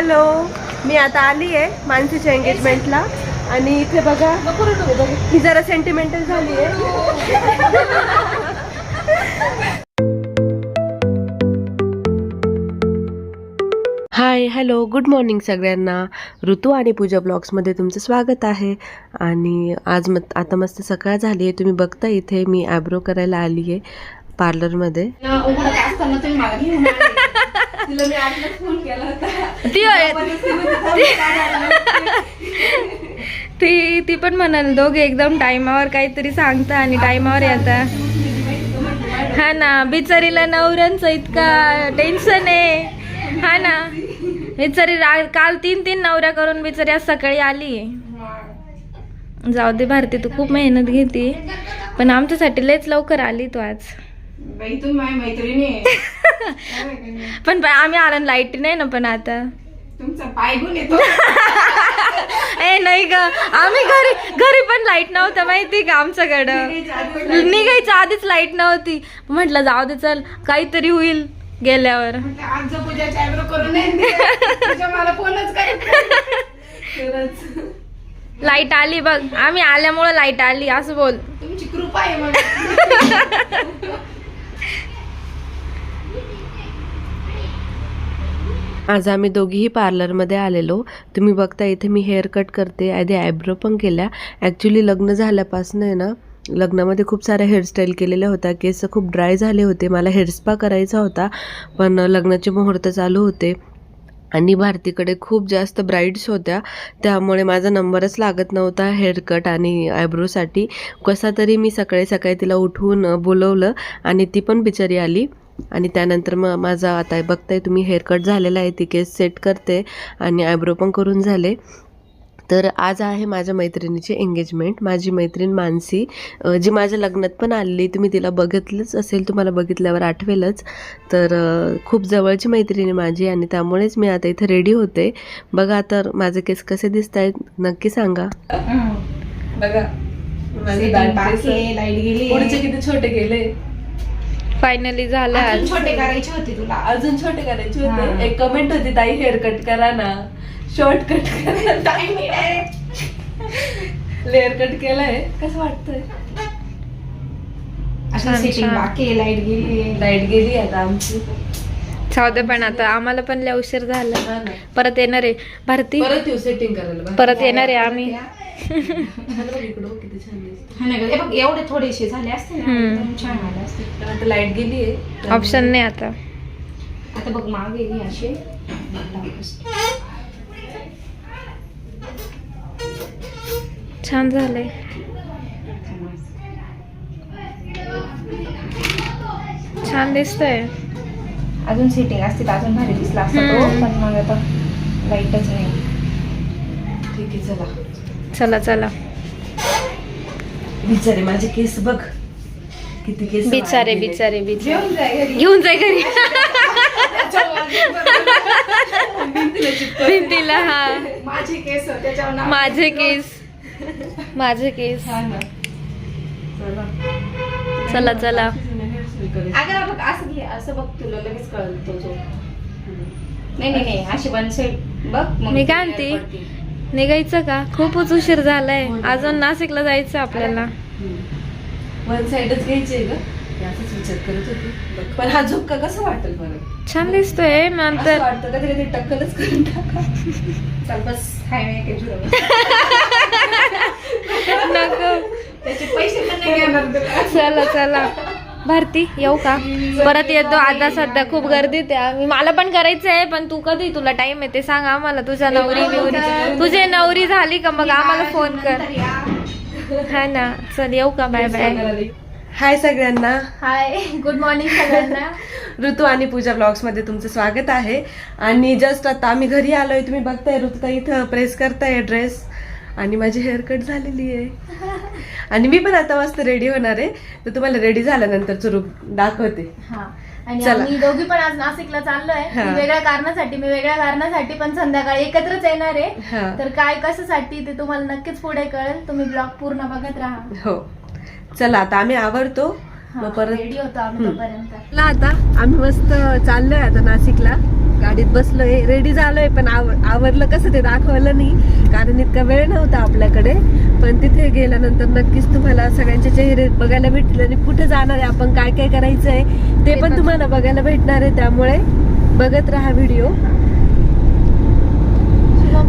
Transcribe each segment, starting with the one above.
Hello मी आता आली आहे मानसीच्या एंगेजमेंटला आणि इथे बघा हे जरा सेंटिमेंटल झाली आहे. हाय हॅलो गुड मॉर्निंग सगळ्यांना. ऋतू आणि पूजा ब्लॉग्समध्ये तुमचं स्वागत आहे. आणि आज म आता मस्त सकाळ झाली आहे. तुम्ही बघता इथे मी ॲब्रो करायला आली आहे पार्लरमध्ये तिला मी फोन केला होता. ती ती ती पण म्हणाल दोघे एकदम टायमावर काहीतरी सांगता आणि टायमावर येता. हा ना बिचारीला नवऱ्यांचं इतका टेन्शन आहे. हा ना. बिचारी काल तीन तीन नवऱ्या करून बिचारी आज सकाळी आली. जाऊ दे भारती तू खूप मेहनत घेते. पण आमच्यासाठी लयच लवकर आली तू आज. माझी मैत्रिणी आहे. पण आम्ही आला लाइट नाही ना पण आता. तुमचा पाय गुण येतो. ए नाही ग. आम्ही घरी घरी पण लाइट नव्हतं माहिती का आमच्याकडं? निघायच्या आधीच लाइट नव्हती. म्हटलं जाऊ दे चल. काहीतरी होईल गेल्यावर. करून नाही दिलं. मला फोनच. खरंच. लाइट आली बघ. आम्ही आल्यामुळं लाइट आली. असं बोल. तुमची कृपा आहे मला. आज आम्ही दोघीही पार्लरमध्ये आलेलो. तुम्ही बघता इथे मी हेअर कट करते आधी आयब्रो पण केल्या. ॲक्च्युली लग्न झाल्यापासून आहे ना लग्नामध्ये खूप साऱ्या हेअरस्टाईल केलेल्या होत्या. केस खूप ड्राय झाले होते. मला हेअर स्पा करायचा होता पण लग्नाचे मुहूर्त चालू होते. आणि भारतीकडे खूप जास्त ब्राईड्स होत्या. त्यामुळे माझा नंबरच लागत नव्हता हेअरकट आणि आयब्रोसाठी कसा तरी मी सकाळी सकाळी तिला उठवून बोलवलं आणि ती पण बिचारी आली. आणि त्यानंतर मग माझा आता बघताय तुम्ही हेअरकट झालेला आहे ती केस सेट करते आणि आयब्रो पण करून झाले. तर आज आहे माझ्या मैत्रिणीची एंगेजमेंट माझी मैत्रीण मानसी जी माझ्या लग्नात पण आलेली तुम्ही तिला बघितलंच असेल तुम्हाला बघितल्यावर आठवेलच. तर खूप जवळची मैत्रीण आहे माझी आणि त्यामुळेच मी आता इथे रेडी होते. बघा तर माझे केस कसे दिसत आहेत नक्की सांगा. बघा. गेली किती छोटे केले. फायनली झालं अजून आज. छोटे करायचे होते तुला. अजून छोटे करायचे हा. होते एक कमेंट होती ताई हेअर कट करा ना. शॉर्ट कट करा. लेअर कट केलाय. कसं वाटतंय? setting छान. बाकी लाइट गेली लाइट गेली आता आमची. दे पण आता आम्हाला पण लय उशीर झाला. परत येणार आहे. भारती परत येऊ सेटिंग करायला. बघ. परत येणार आहे आम्ही. हा. हा हे एवढे थोडेसे झाले असते ना हम्म. एकदम छान आले असते. तर आता लाइट गेली आहे. ऑप्शन नाही आता. आता बघ मागे ही असे. छान झालंय. छान दिसतंय. अजून सेटिंग असते तर अजून भारी दिसला असता तो. पण मग आता लाईटच नाही. ठीक आहे चला. चला चला. बिचारे माझे केस बघ. किती केस बिचारे. बिचारे बिचारे. जेवून जाय घरी. घेऊन जाय घरी. भिंतीला हा. माझे केस त्याच्यावर नाव- माझे केस. माझे केस. हा ना. चला चला. अगं बघ असं घे असं बघ तुला लगेच कळल तो जो. नाही नाही नाही अशी वन साईड बघ मग मी काय म्हणते? पडते. निघायचं का? खूपच उशीर झालाय. अजून नाशिकला जायचं आपल्याला. वन साइडच घ्यायची ग. मी असंच विचार करत होती. पण हा झोपका कसं वाटेल बरं? छान दिसतोय नंतर. वाटतं कधी कधी टक्कलच करून टाका. चल बस. हाय नाही काही झुरळ. नको. त्याचे पैसे पण नाही घेणार. तुला चला चला. भारती येऊ का? परत येतो. आता सध्या खूप गर्दीत आहे. मी मला पण करायचं आहे पण तू कधी? तुला टाइम आहे ते सांग आम्हाला. तुझ्या नवरी बिवरी तुझे नवरी झाली का मग? आम्हाला फोन कर. हा ना. चल येऊ का? बाय बाय हाय सगळ्यांना. हाय गुड मॉर्निंग सगळ्यांना. ऋतू आणि पूजा ब्लॉग्समध्ये तुमचं स्वागत आहे. आणि जस्ट आता आम्ही घरी आलोय. तुम्ही बघताय ऋतू इथं प्रेस करताय ड्रेस आणि माझी हेअरकट झालेली आहे. आणि मी पण आता मस्त रेडी होणार आहे. तर तुम्हाला रेडी झाल्यानंतर रूप दाखवते. हा. आणि. आम्ही दोघी पण आज नाशिकला चाललोय. वेगळ्या कारणासाठी मी वेगळ्या कारणासाठी पण संध्याकाळी एकत्रच येणार आहे. तर काय कशासाठी ते तुम्हाला नक्कीच पुढे कळेल. तुम्ही ब्लॉग पूर्ण बघत राहा. हो. चला आता आम्ही आवरतो. मग परत रेडी होतो आम्ही. तोपर्यंत. आता. आम्ही मस्त चाललोय आता नाशिकला. गाडीत बसलोय रेडी झालोय पण आव आवरलं कसं ते दाखवलं नाही. कारण इतका वेळ नव्हता आपल्याकडे. पण तिथे गेल्यानंतर नक्कीच तुम्हाला सगळ्यांचे चेहरे बघायला भेटतील आणि कुठे जाणार आहे आपण काय काय करायचं आहे ते पण तुम्हाला बघायला भेटणार आहे. त्यामुळे बघत राहा व्हिडिओ.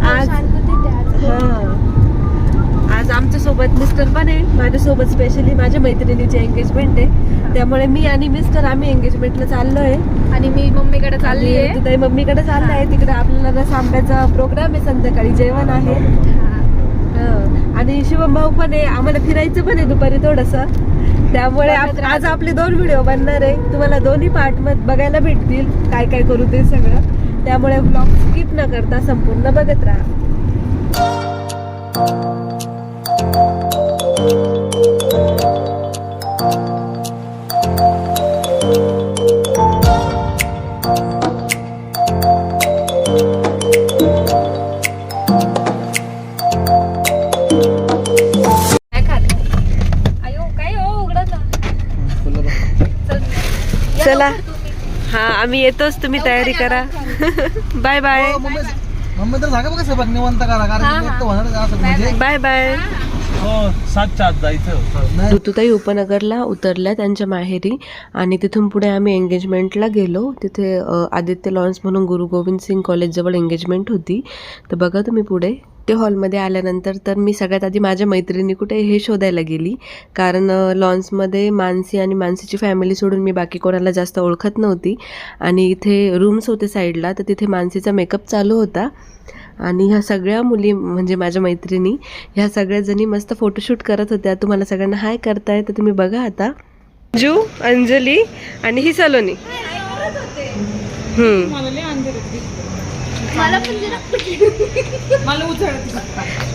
आज. हा. आज आमच्यासोबत मिस्टर पण आहे. माझ्यासोबत स्पेशली माझ्या मैत्रिणीची एंगेजमेंट आहे. त्यामुळे मी आणि मिस्टर आम्ही एंगेजमेंटला चाललोय. आणि मी मम्मीकडे चालली आहे तिथे मम्मीकडे चाललाय. तिकडे आपल्याला रस आंब्याचा प्रोग्राम आहे संध्याकाळी. जेवण आहे. हं. आणि शिवम भाऊ पण आहे. आम्हाला फिरायचं पण आहे दुपारी थोडस. त्यामुळे आज आपले दोन व्हिडिओ बनणार आहे. तुम्हाला दोन्ही पार्टमध्ये बघायला भेटतील. काय काय करू ते सगळं. त्यामुळे ब्लॉग स्किप न करता संपूर्ण बघत राहा. चला. हा आम्ही येतोच तुम्ही तयारी करा. बाय बाय मम्मी तर सांगा बघा सगळं निवंत करा कारण बाय बाय हो. सातच्या आत जायचं ऋतुताई उपनगरला उतरल्या त्यांच्या माहेरी आणि तिथून पुढे आम्ही एंगेजमेंटला गेलो. तिथे आदित्य लॉन्स म्हणून गुरु गोविंद सिंग कॉलेजजवळ एंगेजमेंट होती. तर बघा तुम्ही पुढे. ते हॉलमध्ये आल्यानंतर तर मी सगळ्यात आधी माझ्या मैत्रिणी कुठे हे शोधायला गेली. कारण लॉन्समध्ये मानसी आणि मानसीची फॅमिली सोडून मी बाकी कोणाला जास्त ओळखत नव्हती. आणि इथे रूम्स होते साईडला तर तिथे मानसीचा मेकअप चालू होता. आणि ह्या सगळ्या मुली म्हणजे माझ्या मैत्रिणी ह्या सगळ्या जणी मस्त फोटोशूट करत होत्या. तुम्हाला सगळ्यांना हाय करताय तर तुम्ही बघा आता. जू अंजली आणि ही सलोनी. हम्म.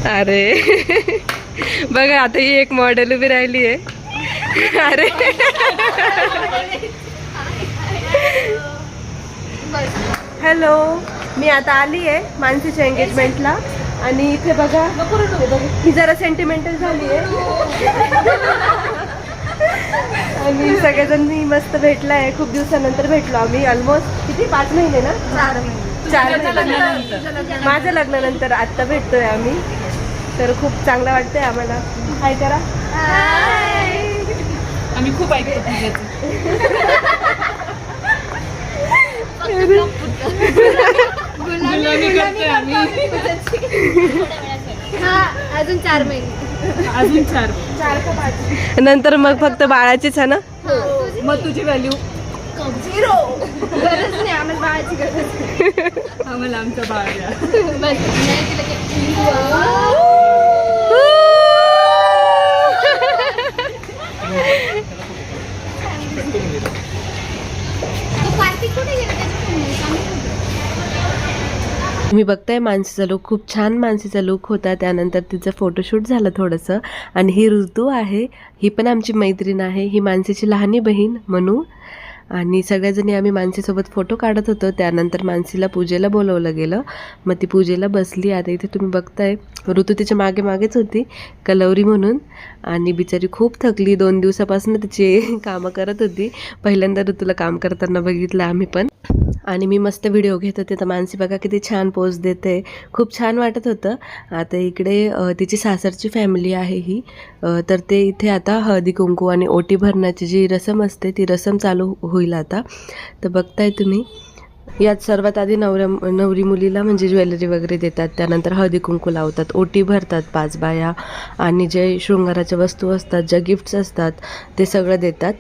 अरे. बघा आता ही एक मॉडेल उभी राहिली आहे. अरे. हॅलो मी आता आली आहे मानसीच्या एंगेजमेंटला आणि इथे बघा हे बघा, ही जरा सेंटिमेंटल झाली आहे. आणि सगळेजण मस्त भेटलाय. खूप दिवसानंतर भेटलो आम्ही ऑलमोस्ट किती? पाच महिने ना? चार महिने. चार महिने. माझ्या लग्नानंतर आत्ता भेटतोय आम्ही. तर खूप चांगलं वाटतंय आम्हाला. काय करा हा अजून चार महिने. नंतर मग फक्त बाळाचीच आहे ना? गरज नाही आम्हाला बाळाची गरज आम्हाला आमचं बाळ कार्तिक कुठे गेला त्याच्या तुम्ही बघताय मानसीचा लुक खूप छान मानसीचा लुक होता. त्यानंतर तिचं फोटोशूट झालं थोडंसं. आणि ही ऋतू आहे. ही पण आमची मैत्रीण आहे. ही मानसीची लहानी बहीण म्हणू आणि सगळ्याजणी आम्ही मानसीसोबत फोटो काढत होतो. त्यानंतर मानसीला पूजेला बोलवलं गेलं. मग ती पूजेला बसली. आता इथे तुम्ही बघताय ऋतू तिच्यामागे मागेच होती कलवरी म्हणून. आणि बिचारी खूप थकली. दोन दिवसापासून तिची कामं करत होती. पहिल्यांदा ऋतूला काम करताना बघितलं आम्ही पण. आणि मी मस्त व्हिडिओ घेत होते. तर मानसी बघा किती छान पोज देते. खूप छान वाटत होतं. आता इकडे तिची सासरची फॅमिली आहे ही. तर ते इथे आता हळदी कुंकू आणि ओटी भरण्याची जी रसम असते ती रसम चालू होईल आता. तर बघताय तुम्ही. यात सर्वात आधी नवऱ्या नवरी मुलीला म्हणजे ज्वेलरी वगैरे देतात. त्यानंतर हळदी कुंकू लावतात ओटी भरतात पाच बाया आणि जे शृंगाराच्या वस्तू असतात ज्या गिफ्ट्स असतात ते सगळं देतात.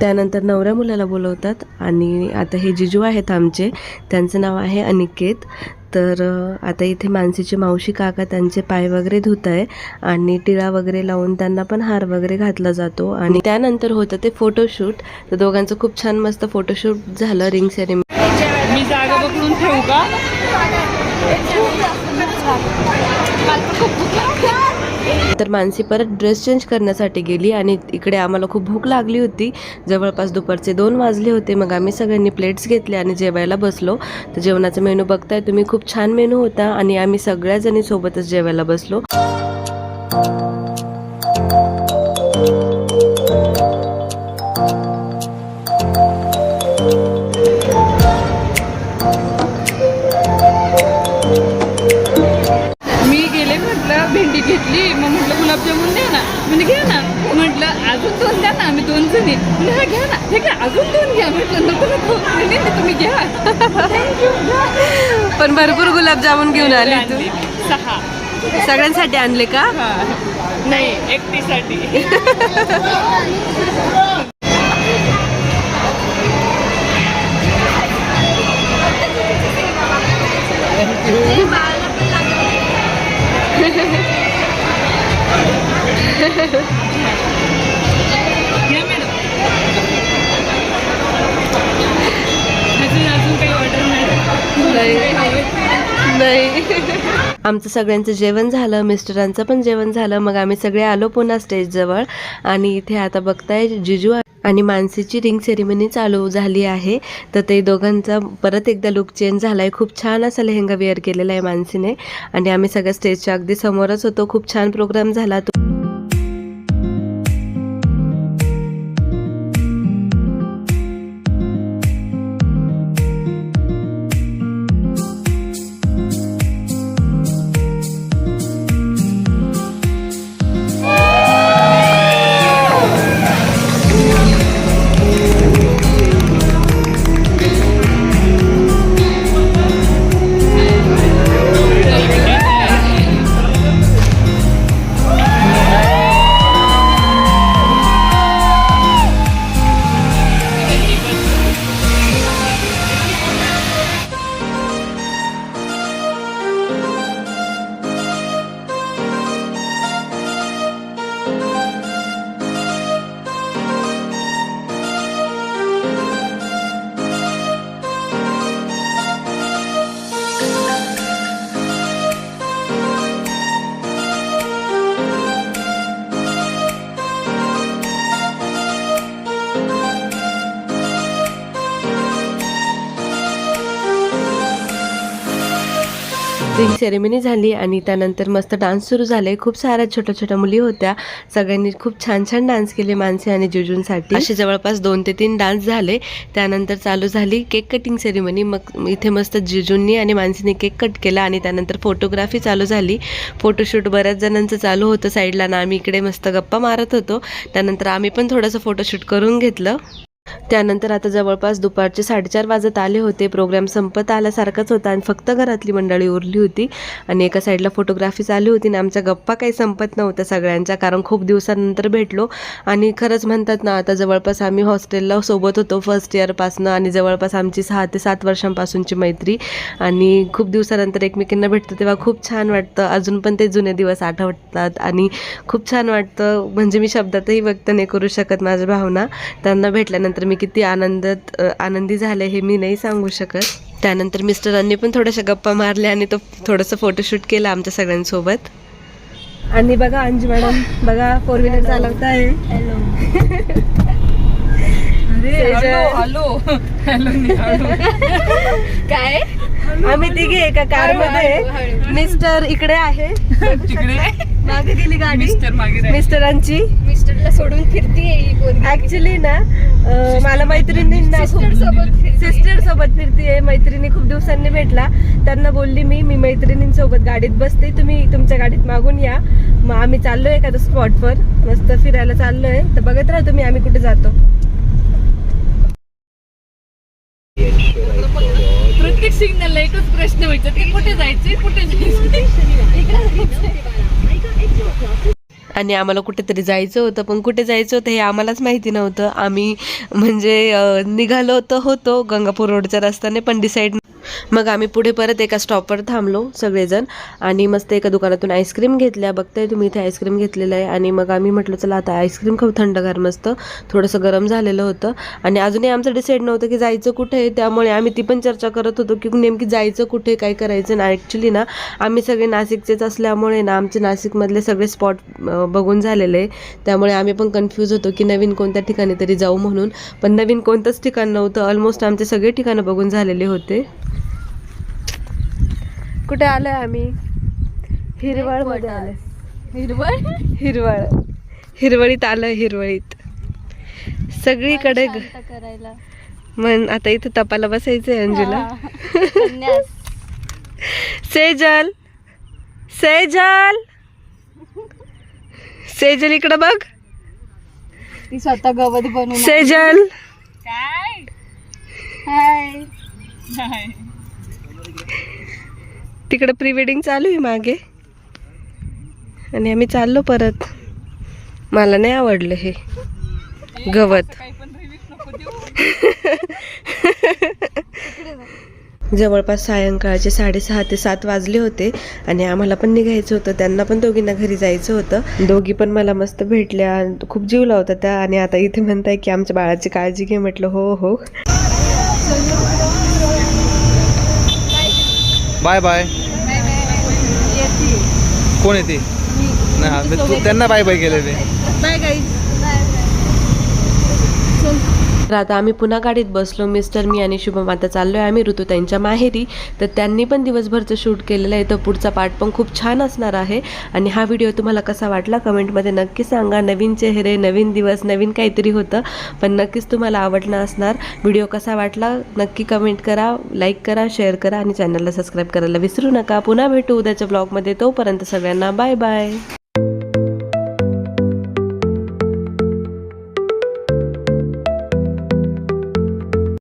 त्यानंतर नवऱ्या मुलाला बोलवतात आणि आता हे जिजू आहेत आमचे. त्यांचं नाव आहे अनिकेत. तर आता इथे मानसीची मावशी काका त्यांचे पाय वगैरे धुत आहे आणि टिळा वगैरे लावून त्यांना पण हार वगैरे घातला जातो आणि त्यानंतर होतं ते फोटोशूट. तर दोघांचं खूप छान मस्त फोटोशूट झालं रिंग सेरेमनी. मी जागा बघून ठेवू का? तर मानसी परत ड्रेस चेंज करण्यासाठी गेली आणि इकडे आम्हाला खूप भूक लागली होती. जवळपास दुपारचे दोन वाजले होते. मग आम्ही सगळ्यांनी प्लेट्स घेतले आणि जेवायला बसलो. तर जेवणाचा मेनू बघताय तुम्ही खूप छान मेनू होता आणि आम्ही सगळ्याजणी सोबतच जेवायला बसलो. घेतली. मग म्हटलं गुलाबजामुन द्या ना. म्हणजे घ्या ना. म्हटलं अजून दोन द्या ना आम्ही दोन जणी. म्हणजे हा घ्या ना. हे घ्या अजून दोन घ्या. म्हटलं नको नको. नाही, नाही तुम्ही घ्या. थँक्यू पण भरपूर गुलाबजामुन घेऊन आले तू. सहा. सगळ्यांसाठी आणले का. नाही एकटीसाठी. आमचं सगळ्यांचं जेवण झालं मिस्टरांचं पण जेवण झालं. मग आम्ही सगळे आलो पुन्हा स्टेजजवळ आणि इथे आता बघताय जिजू आणि मानसीची रिंग सेरेमनी चालू झाली आहे. तर ते दोघांचा परत एकदा लुक चेंज झाला आहे खूप छान असा लेहंगा वेअर केलेला आहे मानसीने. आणि आम्ही सगळ्या स्टेजच्या अगदी समोरच होतो. खूप छान प्रोग्राम झाला तो. ही सेरेमनी झाली आणि त्यानंतर मस्त डान्स सुरू झाले. खूप साऱ्या छोट्या छोट्या मुली होत्या. सगळ्यांनी खूप छान छान डान्स केले मानसी आणि जुजूंसाठी. असे जवळपास दोन ते तीन डान्स झाले. त्यानंतर चालू झाली केक कटिंग सेरेमनी. मग इथे मस्त जिजूंनी आणि मानसीने केक कट केला आणि त्यानंतर फोटोग्राफी चालू झाली. फोटोशूट बऱ्याच जणांचं चालू होतं साईडला ना आम्ही इकडे मस्त गप्पा मारत होतो. त्यानंतर आम्ही पण थोडंसं फोटोशूट करून घेतलं. त्यानंतर आता जवळपास दुपारचे साडेचार वाजत आले होते. प्रोग्राम संपत आल्यासारखाच होता आणि फक्त घरातली मंडळी उरली होती. आणि एका साईडला फोटोग्राफी चालू होती आणि आमच्या गप्पा काही संपत नव्हत्या सगळ्यांच्या कारण खूप दिवसानंतर भेटलो. आणि खरंच म्हणतात ना आता जवळपास आम्ही हॉस्टेलला सोबत होतो फर्स्ट इयरपासनं आणि जवळपास आमची सहा ते सात वर्षांपासूनची मैत्री. आणि खूप दिवसानंतर एकमेकींना भेटतो तेव्हा खूप छान वाटतं. अजून पण ते जुने दिवस आठवतात आणि खूप छान वाटतं. म्हणजे मी शब्दातही व्यक्त नाही करू शकत माझ्या भावना. त्यांना भेटल्यानंतर मी किती आनंदात आनंदी झाले हे मी नाही सांगू शकत. त्यानंतर मिस्टरांनी पण थोड्याशा गप्पा मारल्या आणि तो थोडंसं फोटोशूट केलं आमच्या सगळ्यांसोबत. आणि बघा अंजू मॅडम बघा फोर व्हीलर चालवत आहे हॅलो हॅलो. काय? आम्ही तिघे एका कारमध्ये. मिस्टर इकडे आहे. तिकडे? मागे गेली गाडी. मिस्टर मागे राहिले. मिस्टरांची. मिस्टरला सोडून फिरतीये ऍक्च्युली ना मला मैत्रिणींना सिस्टर सोबत फिरतीये. मैत्रिणी खूप दिवसांनी भेटला. त्यांना बोलली मी मी मैत्रिणींसोबत गाडीत बसते. तुम्ही तुमच्या गाडीत मागून या. मग आम्ही चाललोय एखाद्या स्पॉटवर मस्त फिरायला चाललोय. तर बघत राहा तुम्ही आम्ही कुठे जातो. प्रत्येक सिग्नलला एकच प्रश्न व्हायचा ते कुठे जायचे कुठे जायचे आणि आम्हाला कुठेतरी जायचं होतं. पण कुठे जायचं होतं हे आम्हालाच माहिती नव्हतं. आम्ही म्हणजे निघालो तर होतो गंगापूर रोडच्या रस्त्याने पण डिसाईड मग आम्ही पुढे परत एका स्टॉपवर थांबलो सगळेजण आणि मस्त एका दुकानातून आईस्क्रीम घेतल्या. बघताय तुम्ही इथे आईस्क्रीम घेतलेलं आहे आणि मग आम्ही म्हटलं चला आता आईस्क्रीम खाऊ. थंडगार मस्त. थोडंसं गरम झालेलं होतं. आणि अजूनही आमचं डिसाईड नव्हतं की जायचं कुठे आहे. त्यामुळे आम्ही ती पण चर्चा करत होतो की नेमकी जायचं कुठे काय करायचं ना. ॲक्च्युली ना आम्ही सगळे नाशिकचेच असल्यामुळे ना आमचे नाशिकमधले सगळे स्पॉट बघून झालेले आहे. त्यामुळे आम्ही पण कन्फ्यूज होतो की नवीन कोणत्या ठिकाणी तरी जाऊ म्हणून. पण नवीन कोणतंच ठिकाण नव्हतं. ऑलमोस्ट आमचे सगळे ठिकाणं बघून झालेले होते. कुठे आलोय आम्ही? हिरवळमध्ये आलोय. हिरवळ? हिरवळ. हिरवळीत आलोय हिरवळीत. सगळीकडे करायला. मन आता इथं तपाला बसायचंय अंजुला. सेजल. सेजल. सेजल इकडं बघ. ती स्वतः गवत बनवून सेजल. हाय. तिकडं प्री वेडिंग चालू आहे मागे. आणि आम्ही चाललो परत. मला नाही आवडलं हे. गवत. जवळपास सायंकाळचे साडेसहा ते सात वाजले होते आणि आम्हाला पण निघायचं होतं. त्यांना पण दोघींना घरी जायचं होतं. दोघी पण मला मस्त भेटल्या. खूप जीव होता त्या. आणि आता इथे म्हणताय की आमच्या बाळाची काळजी घे म्हटलं हो हो. Bye bye. कोण येते? नाही त्यांना बाय बाय केले ते तर आता आम्ही पुन्हा गाडीत बसलो. मिस्टर मी आणि शुभम आता चाललोय. आम्ही ऋतुताईंच्या माहेरी. तर त्यांनी पण दिवसभरचं शूट केलेलं आहे. तर पुढचा पार्ट पण खूप छान असणार आहे. आणि हा व्हिडिओ तुम्हाला कसा वाटला कमेंटमध्ये नक्की सांगा. नवीन चेहरे नवीन दिवस नवीन काहीतरी होतं. पण नक्कीच तुम्हाला आवडला असणार. व्हिडिओ कसा वाटला नक्की कमेंट करा लाईक करा शेअर करा आणि चॅनलला सबस्क्राईब करायला विसरू नका. पुन्हा भेटू उद्याच्या ब्लॉगमध्ये. तोपर्यंत सगळ्यांना बाय बाय.